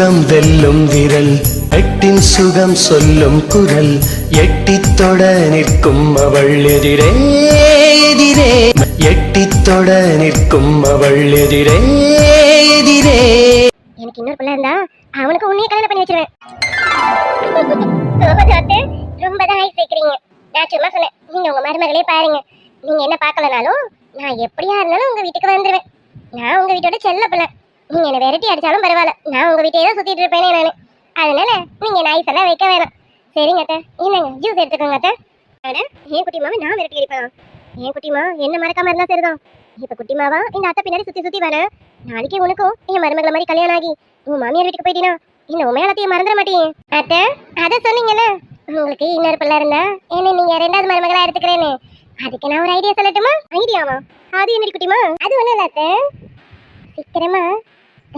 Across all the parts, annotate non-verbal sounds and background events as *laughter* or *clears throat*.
சுகம் வெல்லும் விரல் எட்டின் சுகம் சொல்லும் குரல் எட்டித்தொட நிற்கும் அவள் எதிரே எதிரே. எட்டித்தொட நிற்கும் அவள் எதிரே எதிரே. எனக்கு இன்னொரு பிள்ளை இருந்தா அவனுக்கு உன்னைய கல்யாணம் பண்ணி வச்சிருவேன். ரொம்ப தான் ஐஸ் வைக்கிறீங்க. நான் சும்மா சொன்னேன் நீங்க உங்க மருமகளே பாருங்க. நீங்க என்ன பார்க்கலனாலும் நான் எப்படியா இருந்தாலும் உங்க வீட்டுக்கு வந்துருவேன். நான் உங்க வீட்டோட செல்ல பிள்ளை. நீங்க என்ன விரட்டி அடிச்சாலும் பரவாயில்ல. நான் உங்க வீட்டையே தான் சுத்திட்டு இருப்பேனே நானு. அதனால நீங்க நாய்ஸ் எல்லாம் வைக்க வேணாம். சரிங்க அத்தை. என்னங்க ஜூஸ் எடுத்துக்கோங்க அத்தை. அட ஏன் குட்டிமாவை நான் விரட்டி அடிப்பேன்? ஏன் குட்டிமா என்ன மறக்காம இருந்தா சரிதான். இப்ப குட்டிமாவா இந்த அத்தை பின்னாடி சுத்தி சுத்தி வரேன் நாளைக்கு உனக்கும் என் மருமகளை மாதிரி கல்யாணம் ஆகி உன் மாமியார் வீட்டுக்கு போயிட்டீனா இந்த உமையாளத்தையும் மறந்துட மாட்டீங்க அத்தை அத சொன்னீங்கல்ல? உங்களுக்கு இன்னொரு பிள்ளை இருந்தா என்ன நீங்க ரெண்டாவது மருமகளா எடுத்துக்கிறேன்னு. அதுக்கு நான் ஒரு ஐடியா சொல்லட்டுமா? ஐடியாவா? அது என்ன குட்டிமா அது ஒண்ணும் இல்ல அத்தை. சீக்கிரமா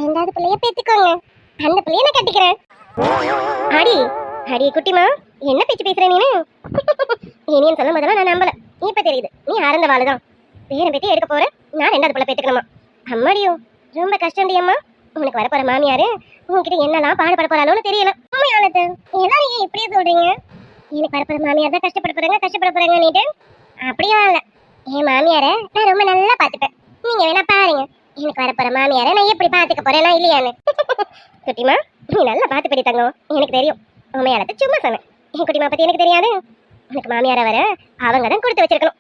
ரெண்டாவது பிள்ளைய பேத்துக்கோங்க. அந்த பிள்ளைய நான் கட்டிக்கிறேன். அடி அடி குட்டிமா என்ன பேச்சு பேசுற நீனு? இனியன் சொல்லும் போதெல்லாம் நான் நம்பல. இப்ப தெரியுது நீ ஆரந்த வாழுதான் பேரன் பேத்தி எடுக்க போற நான் ரெண்டாவது பிள்ளை பேத்துக்கணுமா? அம்மாடியோ ரொம்ப கஷ்டம் அம்மா. உனக்கு வரப்போற மாமியாரு உங்ககிட்ட என்னெல்லாம் பாடுபட போறாளோன்னு தெரியல. உண்மையானது எல்லாரும் ஏன் இப்படியே சொல்றீங்க. எனக்கு வரப்போற மாமியார் தான் கஷ்டப்பட போறாங்க கஷ்டப்பட போறாங்க நீட்டு அப்படியா இல்லை. என் மாமியாரை நான் ரொம்ப நல்லா பார்த்துப்பேன். நீங்க வேணா பாருங்க. எனக்கு வரப்போற மாமியார நான் எப்படி பாத்துக்க போறேனா இல்லையான்னு. குட்டிமா நீ நல்லா பாத்துப்படி தங்கம். எனக்கு தெரியும். உண்மையாலத்தை சும்மா சொன்னேன் என் குட்டிமா பத்தி எனக்கு தெரியாது. உனக்கு மாமியார வர அவங்க தான் கொடுத்து வச்சிருக்கணும்.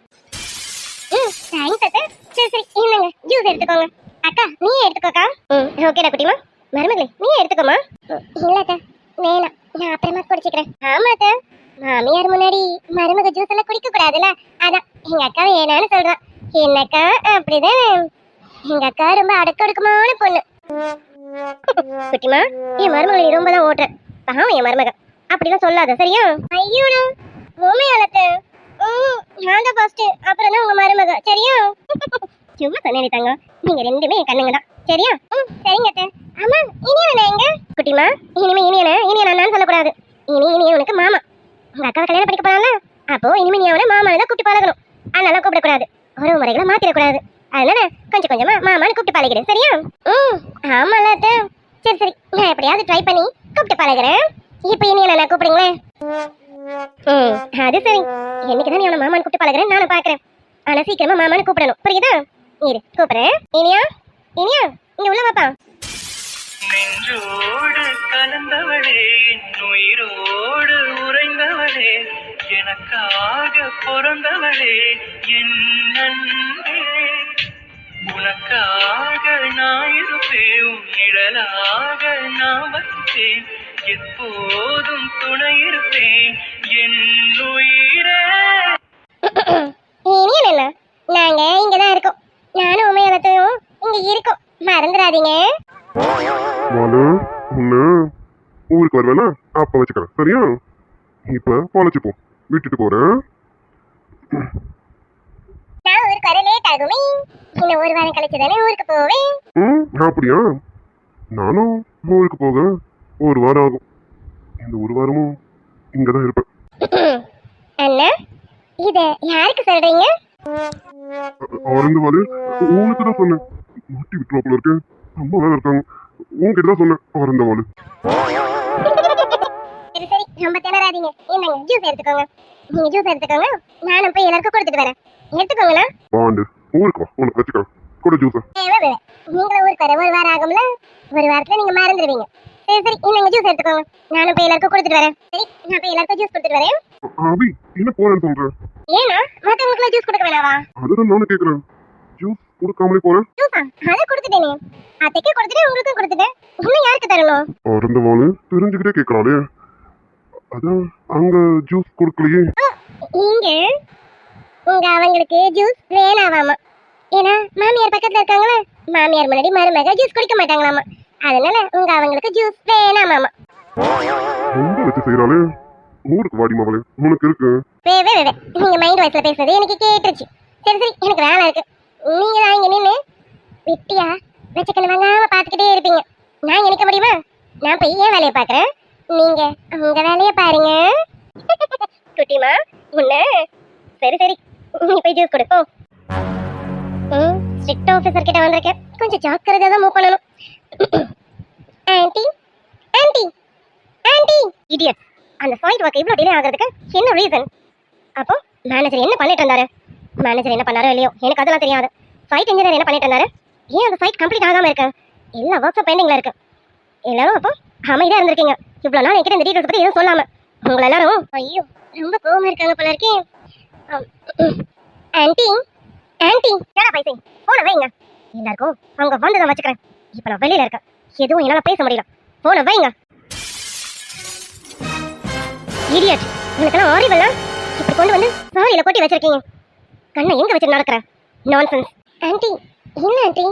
ம் தேங்க்ஸ் அத்தை. சரி சரி என்னங்க? ஜூஸ் எடுத்துக்கோங்க. அக்கா நீ எடுத்துக்கோக்கா. ம் ஓகேடா குட்டிமா. மருமகளே நீ எடுத்துக்கோமா? இல்ல அத்தை. வேணாம். நான் அப்புறமா குடிச்சுக்கிறேன். ஆமா அத்தை. மாமியார் முன்னாடி மருமக ஜூஸ் எல்லாம் குடிக்க கூடாதுல்ல? அதான். எங்க அக்கா வேணான்னு சொல்றான் என்னக்கா அப்படிதான்? எங்க அக்கா ரொம்ப அடக்கொடுக்கமான பொண்ணு. குட்டிமா என் மருமகளை ரொம்ப தான் ஓட்டுற. பாவம் என் மருமக. அப்படிலாம் சொல்லாத சரியா? ஐயோடா உண்மையாலத்தை நான் தான் ஃபர்ஸ்ட் அப்புறம் தான் உங்க மருமக சரியா? சும்மா சொன்னேன் தங்கம் நீங்க ரெண்டுமே என் கண்ணுங்க தான். சரியா? சரிங்க அத்தை. ஆமா இனியவனா எங்க? குட்டிமா இனிமே இனியன? இனியன் அண்ணான்னு சொல்லக்கூடாது. இனி இனிய உனக்கு மாமா. உங்க அக்காவை கல்யாணம் படிக்க போறான்ல? அப்போ இனிமே நீ அவனை மாமான்னு தான் கூப்பிட்டு பழகணும். அண்ணாலாம் கூப்பிடக்கூடாது. உறவு முறைகளை மாத்திரக்கூடாது. அதனால கொஞ்சம் கொஞ்சமா மாமான்னு கூப்பிட்டு பழகிறேன் சரியா? ம் ஆமால அத்தை. சரி சரி. நான் எப்படியாவது ட்ரை பண்ணி கூப்பிட்டு பழகிறேன். இப்போ இனி என்ன கூப்பிடுங்களேன் ம் அது சரி. என்னைக்கு தான் நீ அவனை மாமான்னு கூப்பிட்டு பழகிறேன் நானும் பாக்குறேன். ஆனா சீக்கிரமா மாமான்னு கூப்பிடணும். புரியுதா? இரு கூப்பிடுறேன். இனியா? இனியா? இங்க உள்ள வாப்பா. நெஞ்சோடு கலந்தவளே என் உயிரோடு உறைந்தவளே எனக்காக பிறந்தவளே என் நண்பே. உனக்காக நான் இருப்பேன் உன் நிழலாக நான் வந்தேன் எப்போதும் துணை இருப்பேன் என் உயிரே. இனியன் என்ன நாங்க இங்க தான் இருக்கோம். நானும் உமையலத்தையும் இங்க இருக்கோம். மறந்துடாதீங்க. மாலு உன்ன ஊருக்கு வருவேனா அப்ப வச்சுக்கிறேன். சரியா? இப்ப பொழைச்சுப்போம் விட்டுட்டு போறேன். நான் ஊருக்கு வர லேட் ஆகுமே இன்னும் ஒரு வாரம் கழிச்சு தானே ஊருக்கு போவேன். ம் அப்படியா? நானும் ஊருக்கு போக ஒரு வாரம் ஆகும். இந்த ஒரு வாரமும் இங்கதான் இருப்பேன். *clears throat* அண்ணா இத யாருக்கு சொல்றீங்க? அவருந்து வாலு உனக்கு தான் சொன்னேன். மாட்டி விட்டுருவாப்புல இருக்கு அம்மா வேலை இருக்காங்க. உன்கிட்ட தான் சொன்னேன் அவருந்த வாலு *laughs* சரி சரி ரொம்ப திணறாதீங்க. என்னங்க ஜூஸ் எடுத்துக்கோங்க. நீங்க ஜூஸ் எடுத்துக்கோங்க. நானும் போய் எல்லாருக்கும் கொடுத்துட்டு வரேன். எடுத்துக்கோங்களா வாண்டு. ஊருக்கு. வா உனக்கு வச்சுக்கிறேன் கூட ஜூஸை நீங்களும் ஊருக்கு வர ஒரு வாரம் ஆகும்ல? ஒரு வாரத்துல நீங்க மறந்துடுவீங்க. சரி சரி. என்னங்க ஜூஸ் எடுத்துக்கோங்க. நானும் போய் எல்லாருக்கும் கொடுத்துட்டு வரேன். சரி நான் போய் எல்லாருக்கும் ஜூஸ் கொடுத்துட்டு வரேன். அபி என்ன போறேன்னு சொல்றேன் ஏன்னா மத்தவங்களுக்கு ஜூஸ் கொடுக்க வேணாவா? அதுதான் நானும் கேக்குறேன். ஜூஸ் கொடுக்காமலே போறேன் ஜூஸா அதை கொடுத்துட்டேனே அத்தைக்கு கொடுத்துட்டு உங்களுக்கும் கொடுத்துட்டேன். இன்னும் யாருக்கு தரணும்? அவருந்த வாலு தெரிஞ்சுக்கிட்டே கேட்கறாளே அதான் அங்க ஜூஸ் கொடுக்கலையே. இங்க உங்க அவங்களுக்கு ஜூஸ் வேணாவாமா? ஏன்னா மாமியார் பக்கத்துல இருக்காங்களா மாமியார் முன்னாடி மருமக ஜூஸ் குடிக்க மாட்டாங்களாமா? அதனால உங்க அவங்களுக்கு ஜூஸ் வேணாமாமா. ரொம்ப வச்சு செய்யறாளே ஊருக்கு வாடி மகளே உனக்கு இருக்கு வே வே வே. நீங்க மைண்ட் வாய்ஸ்ல பேசுறது எனக்கு கேட்டுருச்சு. சரி சரி எனக்கு வேலை இருக்கு. நீங்க தான் இங்க நின்னு வெட்டியா வச்சக்கண்ணு வாங்காம பாத்துக்கிட்டே இருப்பீங்க. நான் நினைக்க முடியுமா? நான் போய் ஏன் வேலையை பாக்குறேன். நீங்க உங்க வேலையை பாருங்க. குட்டிமா உன்ன. சரி சரி. நீ போய் ஜூஸ் கொடு போ. ம் ஸ்ட்ரிக்ட் ஆஃபீஸர் கிட்ட வந்திருக்கேன் கொஞ்சம் ஜாக்கிரதையாக தான் மூவ் பண்ணணும். ஆன்ட்டி ஆண்டி இடியட் அந்த ஃபைட் ஒர்க் இவ்வளோ டிலே ஆகிறதுக்கு என்ன ரீசன் அப்போ மேனேஜர் என்ன பண்ணிட்டு இருந்தாரு? மேனேஜர் என்ன பண்ணாரோ இல்லையோ எனக்கு அதெல்லாம் தெரியாது. ஃபைட் இன்ஜினியர் என்ன பண்ணிட்டு இருந்தாரு? ஏன் அந்த ஃபைட் கம்ப்ளீட் ஆகாமல் இருக்கு? எல்லா ஒர்க்ஸும் பெண்டிங்ல இருக்கு. எல்லாரும் அப்போ அமைதியாக இருந்திருக்கீங்க. இவ்வளோ நாள் என்கிட்ட இந்த டீடைல்ஸ் பற்றி எதுவும் சொல்லாமல் உங்களை எல்லாரும் ஐயோ ரொம்ப கோவமாக இருக்காங்க போல இருக்கேன் ஆம். ஆன்ட்டி ஆன்ட்டி ஏடா பைசை போன வைங்க எல்லாருக்கும் அவங்க வந்து தான் வச்சுக்கிறேன். இப்போ நான் வெளியில இருக்கேன். எதுவும் என்னால பேச முடியல. போன வைங்க இடியட் உனக்கெல்லாம் ஆரிவல்ல இப்படி கொண்டு வந்து சாரியில கொட்டி வச்சிருக்கீங்க. கண்ணை எங்க வச்சு நடக்கிற? நான்சென்ஸ் ஆன்ட்டி என்ன ஆன்ட்டி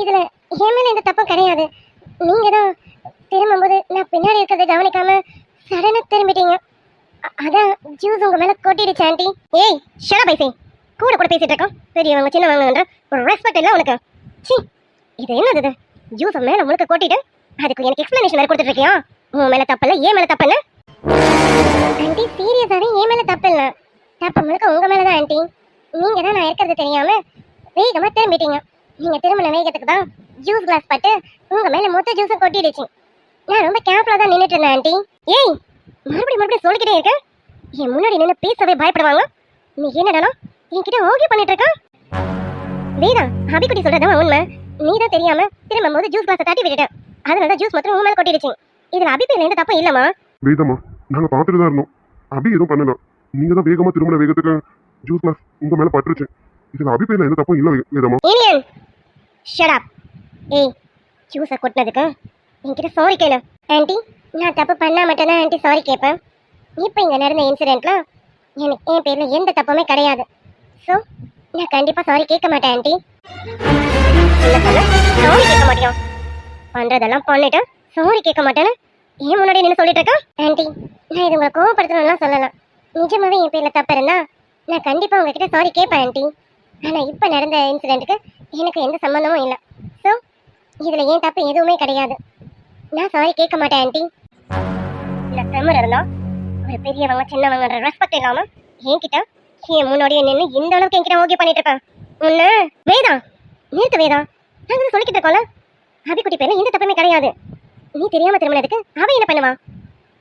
இதுல என் மேல எந்த தப்பும் கிடையாது. நீங்க தான் திரும்பும்போது நான் பின்னாடி இருக்கிறத கவனிக்காம சடனா திரும்பிட்டீங்க. அதான் ஜூஸ் உங்க மேல கொட்டிடுச்சு ஆன்ட்டி ஏய் ஷட பைசை கூட கூட பேசிட்டு இருக்கோம். பெரியவங்க சின்னவங்கன்ற ஒரு ரெஸ்பெக்ட் இல்லை உனக்கு. சி இது என்னது இது? ஜூஸ் மேலே முழுக்க கொட்டிட்டு அதுக்கு எனக்கு எக்ஸ்பிளனேஷன் வேறு கொடுத்துட்ருக்கியா உன் மேலே தப்பு ஏன் மேலே தப்பு ஆண்டி சீரியஸாகவே ஏன் மேலே தப்பு இல்ல. தப்பு முழுக்க உங்க மேலே தான் ஆண்டி. நீங்க தான் நான் இருக்கிறது தெரியாமல் வேகமாக திரும்பிட்டீங்க. நீங்க திரும்பின வேகத்துக்கு தான் ஜூஸ் கிளாஸ் பட்டு உங்க மேல மொத்த ஜூஸும் கொட்டிடுச்சு. நான் ரொம்ப கேர்ஃபுல்லா தான் நின்றுட்டு இருந்தேன் ஆண்டி. ஏய் மறுபடியும் மறுபடியும் சொல்லிக்கிட்டே இருக்க? என் முன்னாடி நின்று பேசவே பயப்படுவாங்க. நீ என்னடா என்கிட்ட ஓகே பண்ணிட்டு இருக்க வேதா அபிக்குட்டி சொல்றதா உண்மை. நீ தான் தெரியாம திரும்பும் போது ஜூஸ் கிளாஸ் தட்டி விட்டுட்டேன் அதனால தான் ஜூஸ் மொத்தம் உன் மேல கொட்டிடுச்சு. இதுல அபி பேர்ல எந்த தப்பும் இல்லம்மா. வேதம்மா நாங்க பார்த்துட்டு தான் இருந்தோம். அபி எதுவும் பண்ணல. நீங்க தான் வேகமா திரும்பின வேகத்துக்கு ஜூஸ் கிளாஸ் உங்க மேல பட்டுருச்சு. இதுல அபி பேர்ல எந்த தப்பும் இல்ல வே- வேதம்மா. ஏனியன் ஷட் அப் ஏய் ஜூஸை கொட்டினதுக்கு என்கிட்ட சாரி கேளு. ஆன்ட்டி நான் தப்பு பண்ணா மட்டும்தான் ஆன்ட்டி சாரி கேட்பேன். இப்போ இங்கே நடந்த இன்சிடெண்ட்ல எனக்கு என் பேரில் எந்த தப்புமே கிடையாது. ஸோ நான் கண்டிப்பாக சாரி கேட்க மாட்டேன் ஆண்டி சாரி கேட்க மாட்டியா? பண்ணுறதெல்லாம் பண்ணிட்டு சாரி கேட்க மாட்டேன்னு ஏன் முன்னாடி நின்று சொல்லிட்டு இருக்கா? ஆண்டி நான் இது உங்களை கோவப்படுத்தணும்லாம் சொல்லலாம் நிஜமாவே என் பேரில் தப்பு இருந்தா நான் கண்டிப்பாக உங்ககிட்ட சாரி கேட்பேன் ஆண்டி ஆனால் இப்போ நடந்த இன்சிடெண்ட்டுக்கு எனக்கு எந்த சம்மந்தமும் இல்லை. ஸோ இதில் ஏன் தப்பு எதுவுமே கிடையாது. நான் சாரி கேட்க மாட்டேன் ஆண்டி இல்லை செம்மர் இருந்தால் ஒரு பெரியவங்க சின்னவங்கன்ற ரெஸ்பெக்ட் இல்லாமல் என்கிட்ட என் முன்னாடியே நின்று இந்த அளவுக்கு என்கிட்ட ஓகே பண்ணிட்டு இருப்பேன் உன்ன வேதா நிறுத்து வேதா நாங்கள் சொல்லிக்கிட்டு இருக்கோம்ல அபிக்குட்டி பேர்ல எந்த தப்புமே கிடையாது. நீ தெரியாம திருமணத்துக்கு அவ என்ன பண்ணுவா?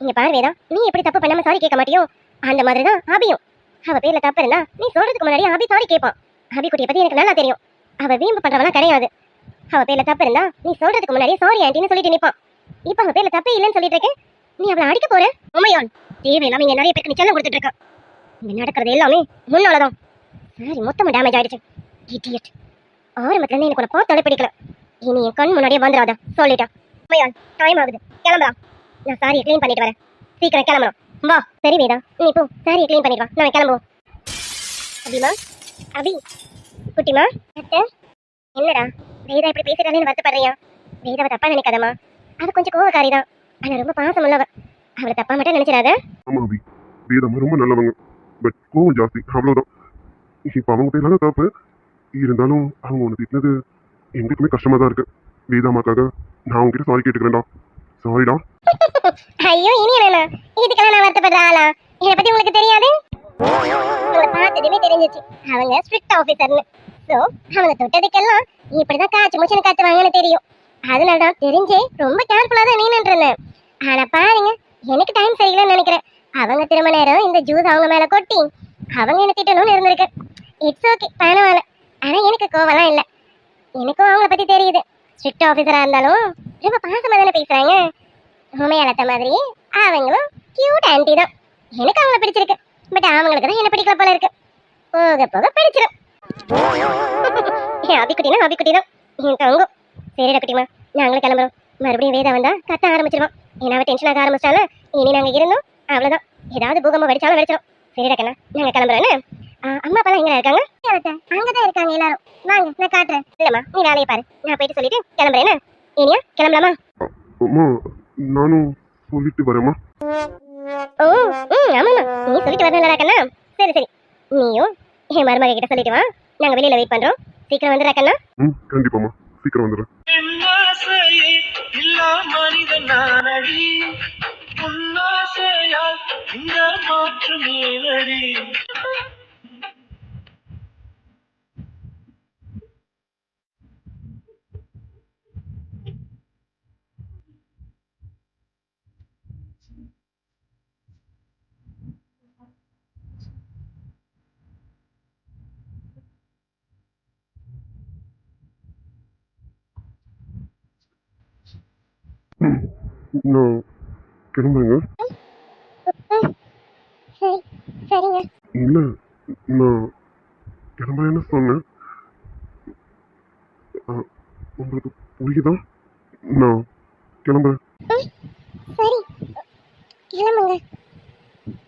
இங்க பாரு வேதா நீ எப்படி தப்பு பண்ணாம சாரி கேட்க மாட்டியோ அந்த மாதிரி தான் அபியும். அவ பேர்ல தப்பு இருந்தா நீ சொல்றதுக்கு முன்னாடி அபி சாரி கேட்பான். அபிக்குட்டியை பத்தி எனக்கு நல்லா தெரியும். அவ வீம்பு பண்றவனா கிடையாது. அவ பேர்ல தப்பு இருந்தா நீ சொல்றதுக்கு முன்னாடி சாரி ஆண்டின்னு சொல்லிட்டு நிப்பான். இப்ப அவ பேர்ல தப்பே இல்லைன்னு சொல்லிட்டு இருக்கேன். நீ அவளை அடிக்க போற? உமையான். தேவையில்லாம இங்க நிறைய பேருக்கு நீ செல்லம் கொடுத்துட்டு இருக்க. இங்கே நடக்கிறது எல்லாமே முன்னாலதான். சாரி மொத்தமா டேமேஜ் ஆயிடுச்சு. இடியட் ஆரம்பத்துல இருந்து எனக்கு உன்னை பார்த்தாலே பிடிக்கல. இனி என் கண் முன்னாடியே வந்துடாத. சொல்லிட்டேன் உமையான் டைம் ஆகுது. கிளம்பலாம் நான் சாரியை க்ளீன் பண்ணிட்டு வரேன். சீக்கிரம் கிளம்பணும். வா. சரி வேதா. நீ போ. சாரியை க்ளீன் பண்ணிட்டு வா. நான் கிளம்புவோம். அபிமா? அபி? குட்டிமா? அத்தை? என்னடா? வேதா இப்படி பேசிட்டாலே வருத்தப்படுறியா? வேதாவை தப்பா நினைக்காதம்மா. அவ கொஞ்சம் கோவக்காரி தான் ஆனா ரொம்ப பாசம் உள்ளவ அவளை தப்பா மட்டும் நினைச்சிடாத. ஆமா அபி. ரொம்ப நல்லவங்க. பட் கோவம் oh, ஜாஸ்தி. அவ்வளோதான் இப்போ அவங்க கிட்ட தப்பு. இருந்தாலும் அவங்க ஒன்று திட்டினது எங்களுக்குமே கஷ்டமா தான் இருக்கு வேதாமாக்காக நான் உங்ககிட்ட சாரி கேட்டுக்கிறேன்டா. சாரிடா ஐயோ இனி என்ன இதுக்கெல்லாம் நான் வருத்தப்படுற ஆளா? இதை பத்தி உங்களுக்கு தெரியாது? உங்களை பார்த்ததுமே தெரிஞ்சிச்சு. அவங்க ஸ்ட்ரிக்ட் ஆஃபீஸர்னு ஸோ அவங்க தொட்டதுக்கெல்லாம் இப்படிதான் காய்ச்சி மூச்சுன்னு காத்துவாங்கன்னு தெரியும். அதனால தான் தெரிஞ்சே ரொம்ப கேர்ஃபுல்லாக தான் நீனுட்டு இருந்தேன். ஆனா பாருங்க எனக்கு டைம் சரியில்லைன்னு நினைக்கிறேன். அவங்க திரும்ப நேரம் இந்த ஜூஸ் அவங்க மேல கொட்டி அவங்க என்ன திட்டணும்னு இருந்திருக்கு. இட்ஸ் ஓகே பரவாயில்ல. ஆனா எனக்கு கோவம்லாம் இல்லை. எனக்கும் அவங்கள பத்தி தெரியுது. ஸ்ட்ரிக்ட் ஆஃபீஸரா இருந்தாலும் ரொம்ப பாசமா தானே பேசுறாங்க. உண்மையாளத்த மாதிரி அவங்களும் கியூட் ஆன்டி தான். எனக்கு அவங்கள பிடிச்சிருக்கு. பட் அவங்களுக்கு தான் என்ன பிடிக்கல போல இருக்கு. போக போக பிடிச்சிடும் என் *laughs* அபிக்குட்டினா அபிக்குட்டி தான். என் தங்கும். சரிடா குட்டிமா நாங்களும் கிளம்புறோம். மறுபடியும் வேதா வந்தா கத்த ஆரம்பிச்சிருவோம். ஏன்னா டென்ஷன் ஆக ஆரம்பிச்சால இனி நாங்க இருந்தோம். அவ்வளவுதான். ஏதாவது பூகம்பம் வெடிச்சாலும் வெடிச்சிடும் சரிடா கண்ணா நாங்க கிளம்புறோன்னு. அம்மா அப்பா எங்க இருக்காங்க? அங்கதான் இருக்காங்க எல்லாரும். வாங்க நான் காட்டுறேன். இல்லம்மா நீ வேலையை பாரு. நான் போயிட்டு சொல்லிட்டு கிளம்புறேன் இனியா கிளம்பலாமா? அம்மா நானும் சொல்லிட்டு வரேம்மா. ஓ ம் ஆமாம்மா. நீ சொல்லிட்டு வரணும்ல கண்ணா. சரி சரி. நீயும் என் மருமக கிட்ட சொல்லிட்டு வா. நாங்க வெளியில வெயிட் பண்றோம். சீக்கிரம் வந்துடுற கண்ணா. ம் கண்டிப்பாம்மா. சீக்கிரம் வந்துடுறேன். மழையால் நிற மாற்று மேலடி No, queremos ver. ம் சரி சரிங்க. இல்லை நான் கிளம்புறேன்னு சொன்னேன். ஆ, உங்களுக்கு புரியுதா? நான் கிளம்புறேன். சரி. கிளம்புங்க.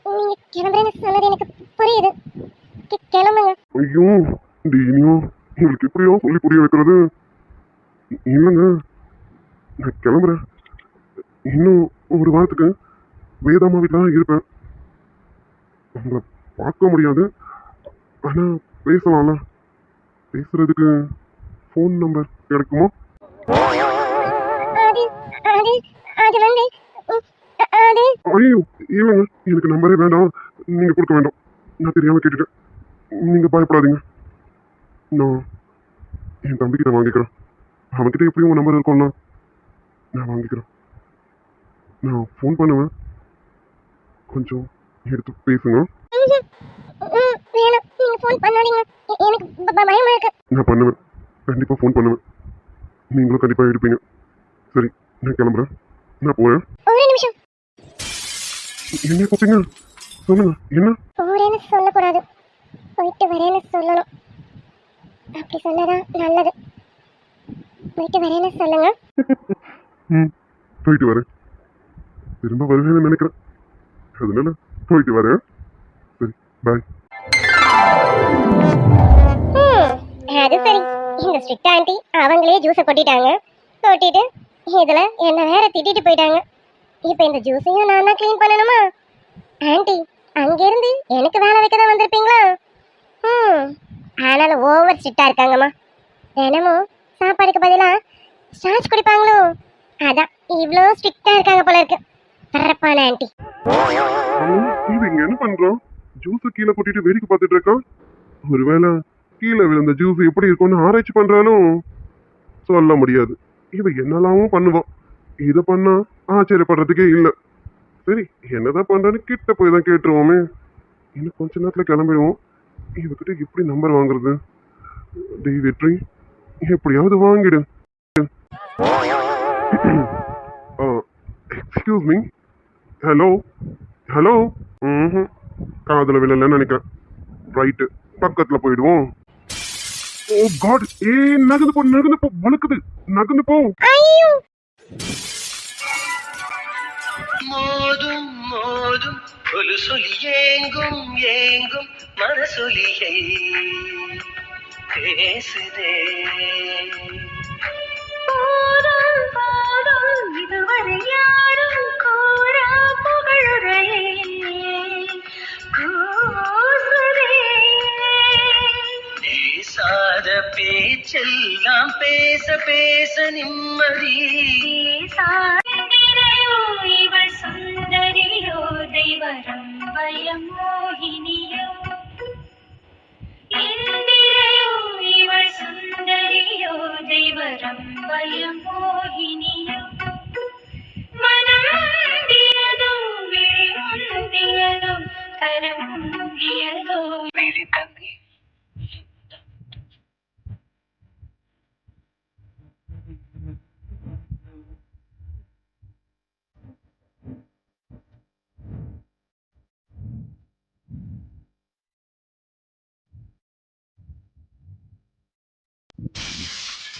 நீங்க கிளம்புறேன்னு சொன்னது எனக்கு புரியுது. கி- கிளம்புங்க. ஐயோ இனியும் உங்களுக்கு எப்படியோ சொல்லி புரிய வைக்கிறது. இ- இல்லைங்க நான் கிளம்புறேன். இன்னும் ஒரு வாரத்துக்கு வேதாமா வீட்டில் தான் இருப்பேன். உங்களை பார்க்க முடியாது. ஆனால் பேசலாம்ல. பேசுறதுக்கு ஃபோன் நம்பர் கிடைக்குமா? ஐயோ இல்லைங்க. எனக்கு நம்பரே வேண்டாம். நீங்கள் கொடுக்க வேண்டாம். நான் தெரியாமல் கேட்டுட்டேன். நீங்கள் பயப்படாதீங்க. நான் என் தம்பிக்கிட்ட வாங்கிக்கிறேன். அவன்கிட்ட எப்படியும் உங்கள் நம்பர் இருக்கும்ல. நான் வாங்கிக்கிறேன். நான் ஃபோன் பண்ணுவேன். கொஞ்சம் எடுத்து பேசுங்க. நான் பண்ணுவேன். கண்டிப்பாக ஃபோன் பண்ணுவேன். நீங்களும் கண்டிப்பாக எடுப்பீங்க. சரி நான் கிளம்புறேன். நான் போகிறேன் என்ன கூப்பிட்டீங்க? சொல்லுங்க. என்ன? போறேன்னு சொல்லக்கூடாது. போயிட்டு வரேன்னு சொல்லணும். அப்படி சொன்னதான் நல்லது. போயிட்டு வரேன்னு சொல்லுங்க. ம் போயிட்டு வரேன். திரும்ப வருவேன்னு நினைக்கிறேன். அதனால போயிட்டு வரேன் சரி பாய் அது சரி. இந்த ஸ்ட்ரிக்ட் ஆண்டி அவங்களே ஜூஸை கொட்டிட்டாங்க. கொட்டிட்டு இதுல என்ன வேற திட்டிட்டு போயிட்டாங்க. இப்போ இந்த ஜூஸையும் நான் தான் க்ளீன் பண்ணணுமா? ஆண்டி அங்கிருந்து எனக்கு வேலை வைக்க தான் வந்திருப்பீங்களா? ம் ஆனாலும் ஓவர் ஸ்ட்ரிக்டா இருக்காங்கம்மா. தினமும் சாப்பாடுக்கு பதிலா ஸ்டார்ச் குடிப்பாங்களோ? அதான் இவ்வளோ ஸ்ட்ரிக்டா இருக்காங்க போல இருக்கு. பரப்பான ஆண்டி. இவன் இங்க என்ன பண்றான் ஜூஸ கீழே கொட்டிட்டு வேடிக்கை பார்த்துட்டு இருக்கான் ஒருவேளை கீழே விழுந்த ஜூஸ் எப்படி இருக்கும்னு ஆராய்ச்சி பண்றாலும் சொல்ல முடியாது. இவன் என்னெல்லாமும் பண்ணுவான் இதை பண்ணா ஆச்சரியப்படுறதுக்கே இல்லை. சரி என்னதான் பண்றான்னு கிட்ட போய் தான் கேட்டுருவோமே. இன்னும் கொஞ்ச நேரத்துல கிளம்பிடுவோம். இவகிட்ட எப்படி நம்பர் வாங்குறது? டேய் வெற்றி எப்படியாவது வாங்கிடு. *clears throat* எக்ஸ்கியூஸ் மீ ஹலோ ஹலோ ம் காதில் விழலன்னு நினைக்கிறேன். ரைட்டு பக்கத்தில் போயிடுவோம். ஓ காட் ஏ நகர்ந்து போ நகர்ந்து போ. வழுக்குது. நகர்ந்து போ. ஐயோ. மோதும் மோதும். ஒரு சொல்லி ஏங்கும் ஏங்கும். மனசொலியை பேசுதே. போதும் போதும் பேச பேச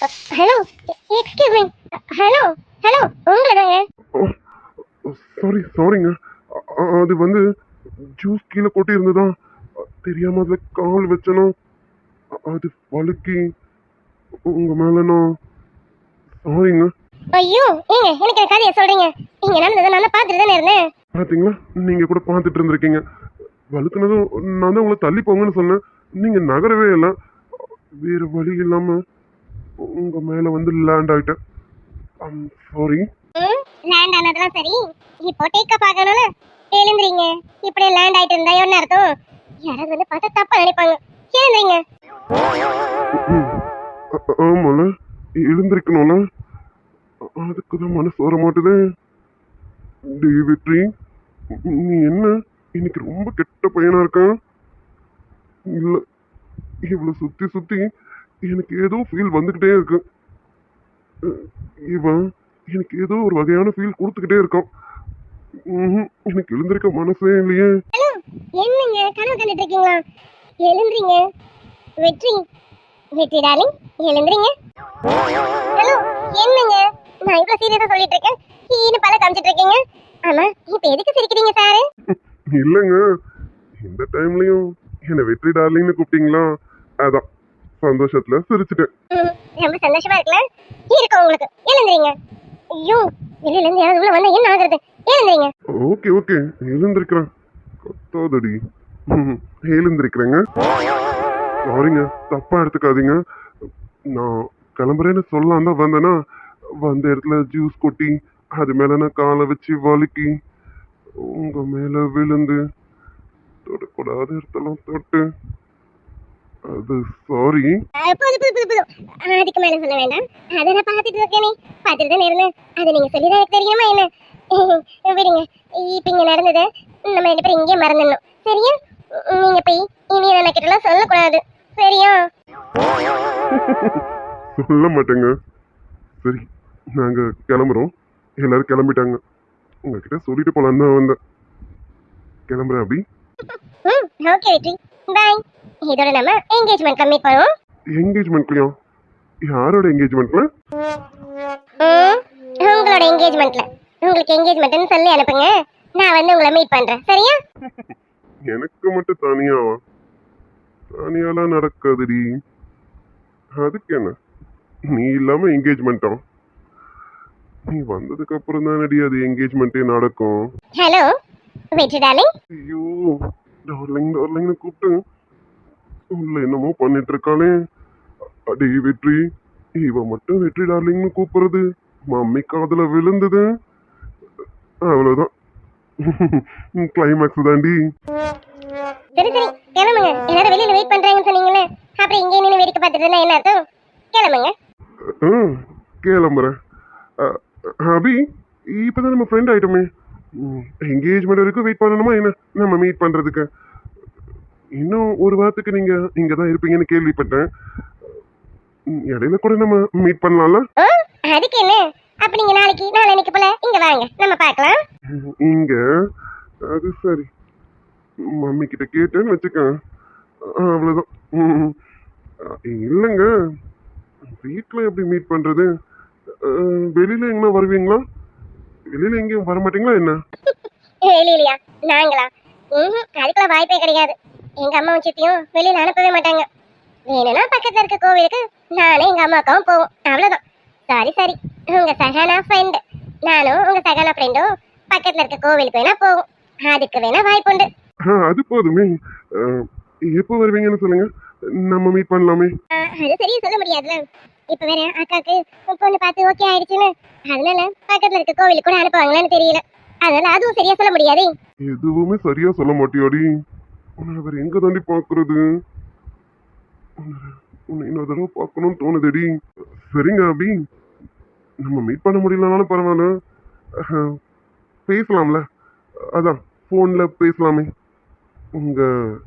hello excuse me hello hello உங்களை தாங்க சாரி சாரிங்க அது வந்து ஜூஸ் கீழே கொட்டி இருந்ததா தெரியாம அதுல கால் வச்சனோ? அ- அது வழுக்கி உங்க மேல நான் சாரிங்க ஐயோ ஏங்க எனக்கு கதையை சொல்றீங்க. இங்க நடந்ததை நான் பார்த்துட்டு தானே இருந்தேன்? பாத்தீங்களா? நீங்க கூட பார்த்துட்டு இருந்திருக்கீங்க. வழுக்குனதும் நான் தான் உங்களை தள்ளி போங்கன்னு சொன்னேன். நீங்க நகரவே இல்லை. வேற வழி இல்லாம உங்க மேல வந்து லேண்ட் ஆயிட்டேன். சாரி ம் லேண்ட் ஆனதெல்லாம் சரி. இப்போ டேக் அப் ஆகணும்ல? எழுந்துறீங்க இப்படியே லேண்ட் ஆயிட்டு இருந்தா என்ன அர்த்தம்? யாராவது வந்து பார்த்தா தப்பா நினைப்பாங்க. எழுந்துறீங்க ஆமால எழுந்திருக்கணும்ல. அதுக்கு தான் மனசு வர மாட்டுது. டேய் வெற்றி நீ என்ன? இன்னைக்கு ரொம்ப கெட்ட பையனா இருக்கான். இல்ல இவ்வளவு சுத்தி சுத்தி எனக்கு ஏதோ ஃபீல் வந்துகிட்டே இருக்கு. இவன் எனக்கு ஏதோ ஒரு வகையான ஃபீல் கொடுத்துக்கிட்டே இருக்கும் ம்ஹும். எனக்கு எழுந்திருக்க மனசே இல்லையே. என்னங்க கனவு கண்டுட்டு இருக்கீங்களா எழுந்துறீங்க வெற்றி. வெற்றி டார்லிங் எழுந்துறீங்க ஹலோ என்னங்க? நான் இவ்வளவு சீரியஸா சொல்லிட்டு இருக்கேன் கீழே பல காமிச்சிட்டு இருக்கீங்க ஆமா இப்ப எதுக்கு சிரிக்கிறீங்க சாரு? இல்லைங்க. இந்த டைம்லயும் என்ன வெற்றி டார்லிங்னு கூப்பிட்டீங்களா? அதான். சந்தோஷத்துல சிரிச்சிட்டேன். ரொம்ப சந்தோஷமா இருக்குல்ல? இருக்கும் உங்களுக்கு? எழுந்துறீங்க? ஐயோ வெளியில இருந்து யாராவது உள்ள வந்தா என்ன ஆகுறது? எழுந்துறீங்க? Okay okay. எழுந்திருக்கிறேன். கத்தாதடி எழுந்திருக்கிறேங்க. சாரிங்க தப்பா எடுத்துக்காதீங்க. நான் கிளம்புறேன்னு சொல்லலாம் தான் வந்தேன்னா வந்த இடத்துல ஜூஸ் கொட்டி அது மேல நான் காலை வச்சு வழுக்கி உங்க மேல விழுந்து தொடக்கூடாத இடத்தெல்லாம் தொட்டு அது சாரி போதும் போதும் போதும் அஹ், அதுக்கு மேல சொல்ல வேண்டாம். அதை நான் பார்த்துட்டு இருக்கேனே. பார்த்துட்டு தான் இருந்தேன். அது நீங்க சொல்லிதான் எனக்கு தெரியுமா என்ன? *laughs* விடுங்க. இப்ப இங்க நடந்தது நம்ம ரெண்டு பேரும் இங்கே மறந்துடணும். சரியா? நீங்க போய் இனி நினைக்கிறலாம் சொல்லக்கூடாது. சரியா? *laughs* சொல்ல மாட்டேங்க. சரி நாங்க கிளம்புறோம். எல்லாரும் கிளம்பிட்டாங்க. உங்ககிட்ட சொல்லிட்டு போலாம் தான் வந்தேன். கிளம்புறேன் அப்படி ம் ஓகே வெற்றி பாய் இதோட நம்ம என்கேஜ்மெண்ட் கம்மிட் பண்ணுவோம். என்கேஜ்மெண்ட்லயும் யாரோட என்கேஜ்மெண்ட்ல உங்களோட என்கேஜ்மெண்ட்ல உங்களுக்கு என்கேஜ்மெண்ட்னு சொல்லி அனுப்புங்க. நான் வந்து உங்களை மீட் பண்றேன். சரியா? எனக்கு மட்டும் தனியாவா? தனியாலாம் நடக்காதுடி. அதுக்கு என்ன நீ இல்லாம என்கேஜ்மெண்ட்டா நீ வந்ததுக்கு அப்புறம் தானடி அது என்கேஜ்மெண்ட்டே நடக்கும். ஹலோ வெற்றி டார்லிங் ஐயோ டார்லிங் டார்லிங்னு கூப்பிட்டு உள்ள என்னமோ பண்ணிட்டு இருக்காளே. அடே வெற்றி. இவ மட்டும் வெற்றி டார்லிங்னு கூப்பிடுறது. மம்மி காதுல விழுந்தது. அவ்வளவுதான். *laughs* கிளைமேக்ஸ் தாண்டி. சரி சரி. கிளம்புங்க. எல்லாரும் வெளியில வெயிட் பண்றாங்கன்னு சொன்னீங்களே அப்புறம் இங்கே நின்று வேடிக்கை பார்த்துட்டு இருந்தா என்ன அர்த்தம்? கிளம்புங்க. கிளம்புறேன். அபி இப்பதான் நம்ம ஃப்ரெண்ட் ஆயிட்டோமே. என்கேஜ்மெண்ட் வரைக்கும் வெயிட் பண்ணணுமா? என்ன நம்ம மீட் பண்றதுக்கு? இன்னும் ஒரு வாரத்துக்கு நீங்க இங்க தான் இருப்பீங்கன்னு கேள்விப்பட்டேன். இடையில கூட நம்ம மீட் பண்ணலாம்ல? அதுக்கு என்ன? அப்ப நீங்க நாளைக்கு நாளைக்கு போல இங்க வாங்க நம்ம பார்க்கலாம். இங்க அது சரி. மம்மி கிட்ட கேட்டேன்னு வச்சுக்க அவ்வளவுதான். இல்லைங்க வீட்டில் எப்படி மீட் பண்றது? அ, வெளியில எங்கன்னா வருவீங்களா? வெளியில எங்கேயும் வர மாட்டீங்களா என்ன? வெளியிலயா நாங்களா? ம் அதுக்குள்ள வாய்ப்பே கிடையாது. எங்க அம்மாவும் சித்தியும் வெளியில அனுப்பவே மாட்டாங்க. வேணும்னா பக்கத்துல இருக்க கோவிலுக்கு நானும் எங்க அம்மா அக்காவும் போவோம். அவ்வளவுதான். Sorry sorry. உங்க சகானா ஃப்ரெண்ட் நானும் உங்க சகானா ஃப்ரெண்டும் பக்கத்துல இருக்க கோவிலுக்கு வேணா போவோம். அதுக்கு வேணா வாய்ப்புண்டு அது போதுமே. எப்போ வருவீங்கன்னு சொல்லுங்க. நம்ம மீட் பண்ணலாமே. அது சரியா சொல்ல முடியாதுல இப்ப வேற அக்காக்கு பொண்ணு பார்த்து ஓகே ஆயிடுச்சுன்னு. அதனால பக்கத்துல இருக்க கோவிலுக்கு கூட அனுப்புவாங்களான்னு தெரியல. அதனால அதுவும் சரியா சொல்ல முடியாது. எதுவுமே சரியா சொல்ல மாட்டியாடி. உன்னை வேற எங்க தாண்டி பாக்குறது? உன்னை- இன்னொரு தடவை பார்க்கணும்னு தோணுதடி. சரிங்க அபி. நம்ம மீட் பண்ண முடியலனாலும் பரவாயில்ல. பேசலாம்ல. அதான் ஃபோனில் பேசலாமே. உங்கள்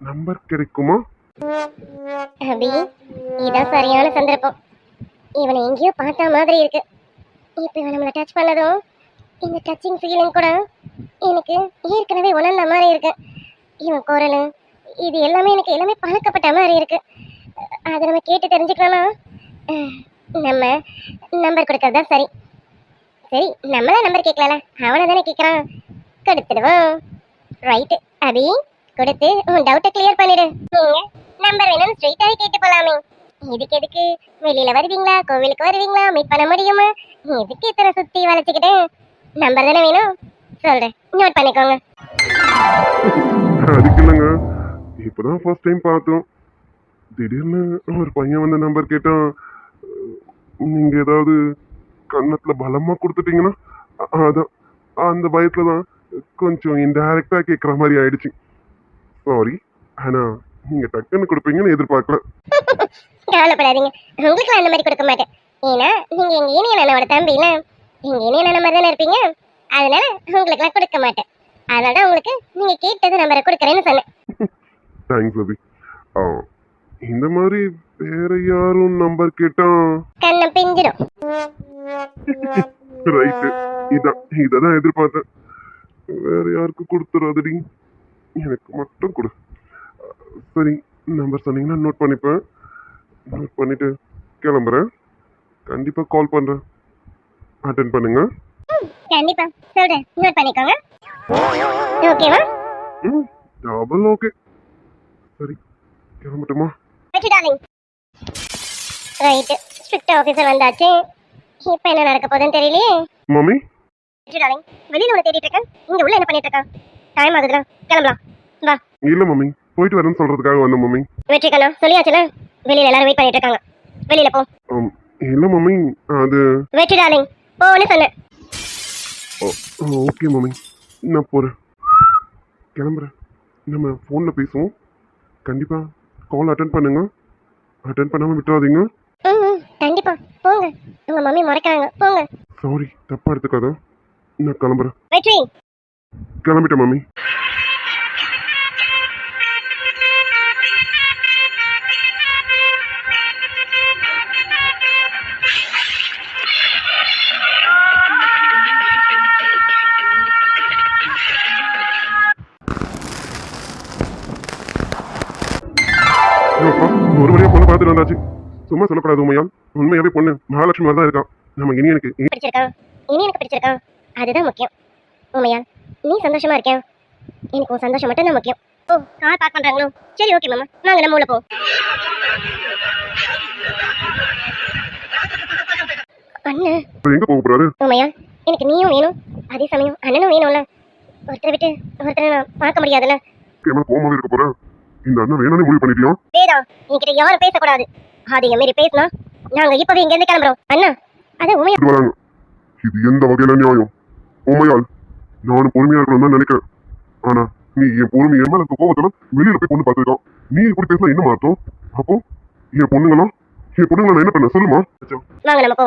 நம்பர் கிடைக்குமா? அபி இதான் சரியான சந்தர்ப்பம். இவனை எங்கேயோ பார்த்த மாதிரி இருக்கு. இப்போ இவன் நம்மளை டச் பண்ணதும் இந்த டச்சிங் ஃபீலிங் கூட எனக்கு ஏற்கனவே உணர்ந்த மாதிரி இருக்கு. இவன் குரல் இது எல்லாமே எனக்கு எல்லாமே பழக்கப்பட்ட மாதிரி இருக்கு. அதை நம்ம கேட்டு தெரிஞ்சுக்கலாம்னா நம்ம நம்பர் கொடுக்கறது தான் சரி. சரி நம்ம தான் நம்பர் கேட்கல அவனை தானே கேட்குறான். கொடுத்துடுவோம். ரைட்டு அபி கொடுத்து உன் டவுட்டை கிளியர் பண்ணிடு. நீங்கள் நம்பர் வேணும்னு ஸ்ட்ரைட்டாவே கேட்டு போலாமே. இதுக்கு எதுக்கு? வெளியில வருவீங்களா? கோவிலுக்கு வருவீங்களா? மீட் பண்ண முடியுமா? எதுக்கு இத்தனை சுத்தி வளைச்சுக்கிட்டு நம்பர் தானே வேணும்? சொல்றேன். நோட் பண்ணிக்கோங்க. அதுக்கு இல்லைங்க இப்பதான் ஃபர்ஸ்ட் டைம் பார்த்தோம். திடீர்னு ஒரு பையன் வந்த நம்பர் கேட்டா நீங்க ஏதாவது கன்னத்துல பலமா கொடுத்துட்டீங்கன்னா அதான் அந்த பயத்துல தான் கொஞ்சம் இன்டைரக்டா கேட்குற மாதிரி ஆயிடுச்சு. சாரி ஆனா நீங்க டக்குன்னு கொடுப்பீங்கன்னு எதிர்பார்க்கல. கவலைப்படாதீங்க. உங்களுக்கு அந்த மாதிரி கொடுக்க மாட்டேன். ஏன்னா நீங்க எங்க இனியன் அண்ணனோட தம்பில எங்க இனியன் அண்ணன் மாதிரி தானே இருப்பீங்க. அதனால உங்களுக்குலாம் கொடுக்க மாட்டேன். அதனால உங்களுக்கு நீங்க கேட்டது நம்பரை கொடுக்குறேன்னு சொன்னேன். தேங்க்ஸ் அபி இந்த மாதிரி வேற யாரும் நம்பர் கேட்டா? கண்ணம் பிஞ்சிடும் ரைட்டு *laughs* இதான் இதான் எதிர்பார்த்தேன். வேற யாருக்கும் கொடுத்துறாதடி? எனக்கு மட்டும் கொடு. சரி நம்பர் சொன்னீங்கன்னா நோட் பண்ணிப்பேன். நோட் பண்ணிட்டு கிளம்புறேன். கண்டிப்பா கால் பண்றேன். அட்டன் பண்ணுங்க. கண்டிப்பா. சொல்றேன். நோட் பண்ணிக்கோங்க. ஓகேவா ம் டபுள் ஓகே சரி கிளம்பட்டுமா? வெற்றி டார்லிங் ரைட்டு ஸ்ட்ரிக்ட் ஆஃபீஸர் வந்தாச்சு. இப்போ என்ன நடக்க போகுதுன்னு தெரியலையே? மம்மி வெற்றி டார்லிங் வெளியில உன்னை தேடிட்டு இருக்கேன். இங்க உள்ள என்ன பண்ணிட்டு இருக்கான் டைம் ஆகுதுல கிளம்பலாம். வா. இல்ல மம்மி போயிட்டு வரேன்னு சொல்றதுக்காக வந்தேன் மம்மி. வெற்றி கண்ணா சொல்லியாச்சுல? வெளியில எல்லாரும் வெயிட் பண்ணிட்டு இருக்காங்க. வெளியில போ. ஆம், இல்ல மம்மி? அது வெற்றி டார்லிங் போன்னு சொன்னேன். Okay mummy. நான் போறேன். கிளம்புறேன். நம்ம ஃபோன்ல பேசுவோம். கண்டிப்பா கால் அட்டன் பண்ணுங்க. அட்டன் பண்ணாம விட்டுறாதீங்க. ம் ம், கண்டிப்பா. போங்க. உங்க மம்மி முறைக்கிறாங்க. போங்க. சாரி தப்பா எடுத்துக்காத. நான் கிளம்புறேன். வெற்றி. கிளம்பிட்டேன் மம்மி. சும்மா சொல்லக்கூடாது உண்மையால் உண்மையாவே பொண்ணு மகாலட்சுமி தான் இருக்கான் நம்ம இனி எனக்கு பிடிச்சிருக்கான் இனி எனக்கு பிடிச்சிருக்கான் அதுதான் முக்கியம். உண்மையா நீ சந்தோஷமா இருக்கியா? எனக்கு உன் சந்தோஷம் மட்டும் தான் முக்கியம். ஓ கார் பார்க் பண்றாங்களோ? சரி ஓகே மாமா. நாங்க நம்ம உள்ள போ அண்ணன் எங்க போக போறாரு? உண்மையா எனக்கு நீயும் வேணும். அதே சமயம் அண்ணனும் வேணும்ல. ஒருத்தரை விட்டு ஒருத்தரை நான் பார்க்க முடியாதுல்ல. கேமரா போகாம இருக்க போறேன் இந்த அண்ணன் வேணும்னு முடிவு பண்ணிட்டியா? வேதா என்கிட்ட யாரும் பேசக்கூடாது. அதிக மாரி பேசினா நாங்க இப்பவே இங்க இருந்து கிளம்புறோம். அண்ணா அதான் உண்மையா? இது வராங்க இது எந்த வகையில நியாயம்? உண்மையால் நானும் பொறுமையா இருக்கணும் தான் நினைக்கிறேன். ஆனா நீ என் பொறுமை என் மேல கோபத்துல வெளியில போய் பொண்ணு பார்த்துருக்கான். நீ இப்படி பேசினா என்ன அர்த்தம்? அப்போ என் பொண்ணுங்களா என் பொண்ணுங்களா என்ன பண்ண? சொல்லுமா? வாங்க நம்ம